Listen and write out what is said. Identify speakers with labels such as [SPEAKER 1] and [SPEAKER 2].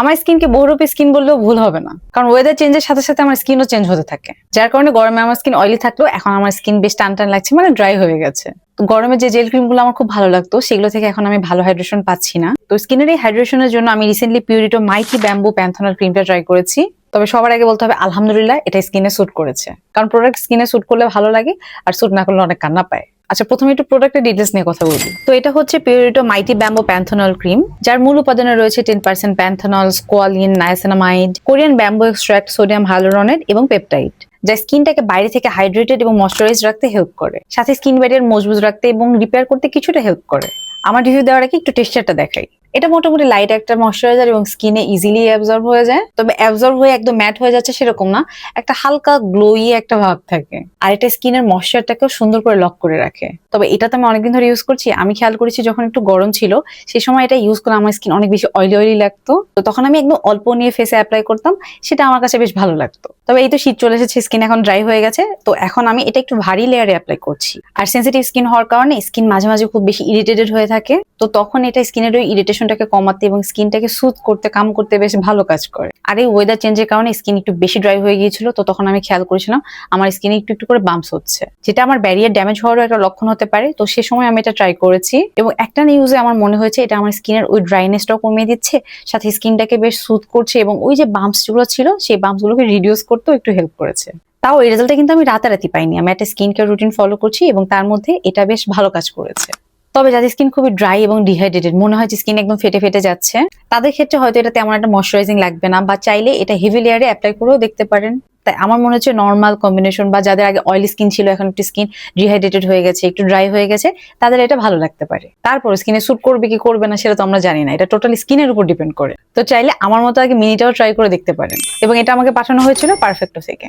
[SPEAKER 1] আমার স্কিনকে বহুরূপী স্কিন বললেও ভুল হবে না। কারণ ওয়েদার চেঞ্জের সাথে সাথে আমার স্কিনও চেঞ্জ হতে থাকে। যার কারণে গরমে আমার স্কিন অয়েলি থাকলেও এখন আমার স্কিন বেশ টান টান লাগছে মানে ড্রাই হয়ে গেছে। তো গরমে যে জেল ক্রিমগুলো আমার খুব ভালো লাগতো, সেগুলো থেকে এখন আমি ভালো হাইড্রেশন পাচ্ছি না। তো স্কিনের এই হাইড্রেশনের জন্য আমি রিসেন্টলি পিউরিটো মাইটি ব্যাম্বু প্যান্থনাল ক্রিমটা ট্রাই করেছি। তবে সবার আগে বলতে হবে, আলহামদুলিল্লাহ এটা স্কিনে স্যুট করেছে। কারণ প্রোডাক্ট স্কিনে স্যুট করলে ভালো লাগে, আর স্যুট না করলে অনেক কান্না পায়। আচ্ছা প্রথমে একটু প্রোডাক্টের ডিটেলস নিয়ে কথা বলি। তো এটা হচ্ছে পিউরিটো মাইটি ব্যাম্বো প্যান্থনল ক্রিম যার মূল উপাদানে রয়েছে ten percent panthenol squalane niacinamide Korean bamboo extract sodium হালোরনের এবং পেপটাইড যা স্কিনটাকে বাইরে থেকে হাইড্রেটেড এবং ময়শ্চারাইজ রাখতে হেল্প করে। সাথে স্কিন ব্যারিয়ার মজবুত রাখতে এবং রিপেয়ার করতে কিছুটা হেল্প করে। আমার রিভিউ দেওয়ার আগে একটু টেক্সচারটা দেখাই। এটা মোটামুটি লাইট একটা ময়শ্চারাইজার এবং স্কিনে ইজিলি অ্যাবজর্ব হয়ে যায়। তবে অ্যাবজর্ব হয়ে একদম ম্যাট হয়ে যাচ্ছে সেরকম না, একটা হালকা গ্লোই একটা ভাব থাকে। আর এটা স্কিনের ময়শ্চারটাকেও সুন্দর করে লক করে রাখে। তবে এটা তো আমি অনেকদিন ধরে ইউজ করছি, আমি খেয়াল করেছি যখন একটু গরম ছিল সেই সময় এটা ইউজ করে আমার স্কিন অনেক বেশি অয়েলি অয়েলি লাগতো। তো তখন আমি একদম অল্প নিয়ে ফেসে অ্যাপ্লাই করতাম, সেটা আমার কাছে বেশ ভালো লাগতো। তবে এই তো শীত চলে এসেছে স্কিন এখন ড্রাই হয়ে গেছে, তো এখন আমি এটা একটু ভারী লেয়ারে অ্যাপ্লাই করছি। আর সেন্সিটিভ স্কিন হওয়ার কারণে স্কিন মাঝে মাঝে খুব বেশি ইরিটেটেড হয়ে থাকে, তো তখন এটা স্কিনের ওই ইরিটেশনটাকে কমাতে এবং স্কিনটাকে সুথ করতে কাম করতে বেশ ভালো কাজ করে। আর এই ওয়েদার চেঞ্জের কারণে স্কিন একটু বেশি ড্রাই হয়ে গিয়েছিল, তো তখন আমি খেয়াল করেছিলাম আমার স্কিনে একটু একটু করে বাম্পস হচ্ছে। যেটা আমার ব্যারিয়ার ড্যামেজ হওয়ারও একটা লক্ষণ হতে পারে, তো সে সময় আমি এটা ট্রাই করেছি। এবং একটা নিউজে আমার মনে হয়েছে, এটা আমার স্কিনের ওই ড্রাইনেসটাও কমিয়ে দিচ্ছে, সাথে স্কিনটাকে বেশ সুথ করছে এবং ওই যে বাম্পসগুলো ছিল, সেই বাম্পস গুলোকে রিডিউস করতেও একটু হেল্প করেছে। তাও এই রেজাল্টটা কিন্তু আমি রাতারাতি পাইনি। আমি একটা স্কিন কেয়ার রুটিন ফলো করছি এবং তার মধ্যে এটা বেশ ভালো কাজ করেছে। তবে যাদের স্কিন খুবই ড্রাই এবং ডিহাইড্রেটেড মনে হয় যে স্কিন একদম ফেটে ফেটে যাচ্ছে, তাদের ক্ষেত্রে হয়তো এটা তেমন একটা ময়শ্চারাইজিং লাগবে না, বা চাইলে এটা হেভি লেয়ারে অ্যাপ্লাই করেও দেখতে পারেন। তাই আমার মনে হচ্ছে নর্মাল কম্বিনেশন বা যাদের আগে অয়েলি স্কিন ছিল, এখন একটু স্কিন ডিহাইড্রেটেড হয়ে গেছে, একটু ড্রাই হয়ে গেছে, তাদের এটা ভালো লাগতে পারে। তারপর স্কিনে স্যুট করবে কি করবে না, সেটা তো আমরা জানি না, এটা টোটালি স্কিনের উপর ডিপেন্ড করে। তো চাইলে আমার মতো আগে মিনিটাও ট্রাই করে দেখতে পারেন। এবং এটা আমাকে পাঠানো হয়েছিল পারফেক্টো থেকে